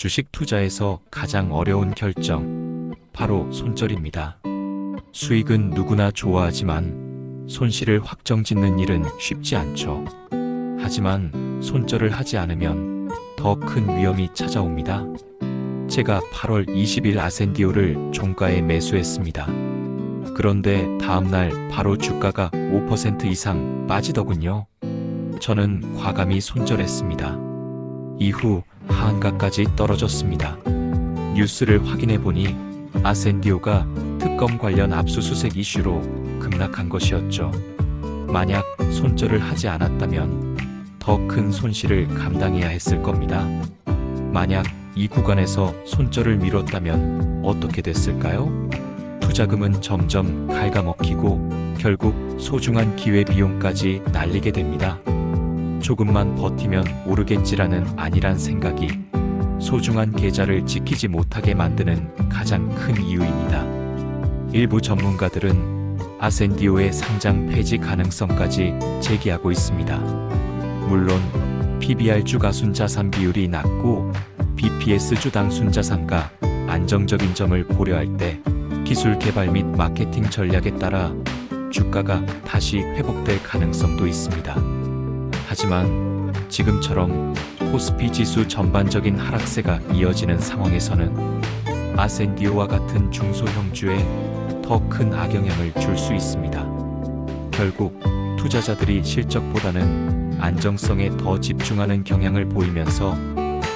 주식 투자에서 가장 어려운 결정, 바로 손절입니다. 수익은 누구나 좋아하지만 손실을 확정 짓는 일은 쉽지 않죠. 하지만 손절을 하지 않으면 더 큰 위험이 찾아옵니다. 제가 8월 20일 아센디오를 종가에 매수했습니다. 그런데 다음날 바로 주가가 5% 이상 빠지더군요. 저는 과감히 손절했습니다. 이후 하한가까지 떨어졌습니다. 뉴스를 확인해 보니 아센디오가 특검 관련 압수수색 이슈로 급락한 것이었죠. 만약 손절을 하지 않았다면 더 큰 손실을 감당해야 했을 겁니다. 만약 이 구간에서 손절을 미뤘다면 어떻게 됐을까요? 투자금은 점점 갉아먹히고 결국 소중한 기회비용까지 날리게 됩니다. 조금만 버티면 오르겠지라는 안일한 생각이 소중한 계좌를 지키지 못하게 만드는 가장 큰 이유입니다. 일부 전문가들은 아센디오의 상장 폐지 가능성까지 제기하고 있습니다. 물론 PBR 주가 순자산 비율이 낮고 BPS 주당 순자산가 안정적인 점을 고려할 때 기술 개발 및 마케팅 전략에 따라 주가가 다시 회복될 가능성도 있습니다. 하지만 지금처럼 코스피 지수 전반적인 하락세가 이어지는 상황에서는 아센디오와 같은 중소형주에 더 큰 악영향을 줄 수 있습니다. 결국 투자자들이 실적보다는 안정성에 더 집중하는 경향을 보이면서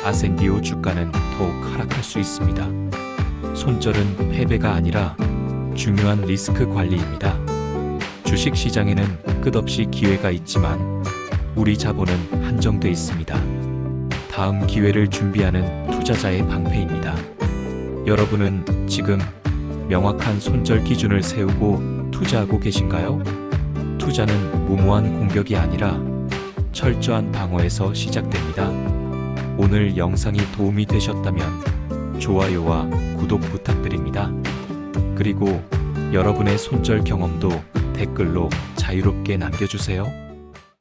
아센디오 주가는 더욱 하락할 수 있습니다. 손절은 패배가 아니라 중요한 리스크 관리입니다. 주식 시장에는 끝없이 기회가 있지만 우리 자본은 한정돼 있습니다. 다음 기회를 준비하는 투자자의 방패입니다. 여러분은 지금 명확한 손절 기준을 세우고 투자하고 계신가요? 투자는 무모한 공격이 아니라 철저한 방어에서 시작됩니다. 오늘 영상이 도움이 되셨다면 좋아요와 구독 부탁드립니다. 그리고 여러분의 손절 경험도 댓글로 자유롭게 남겨주세요.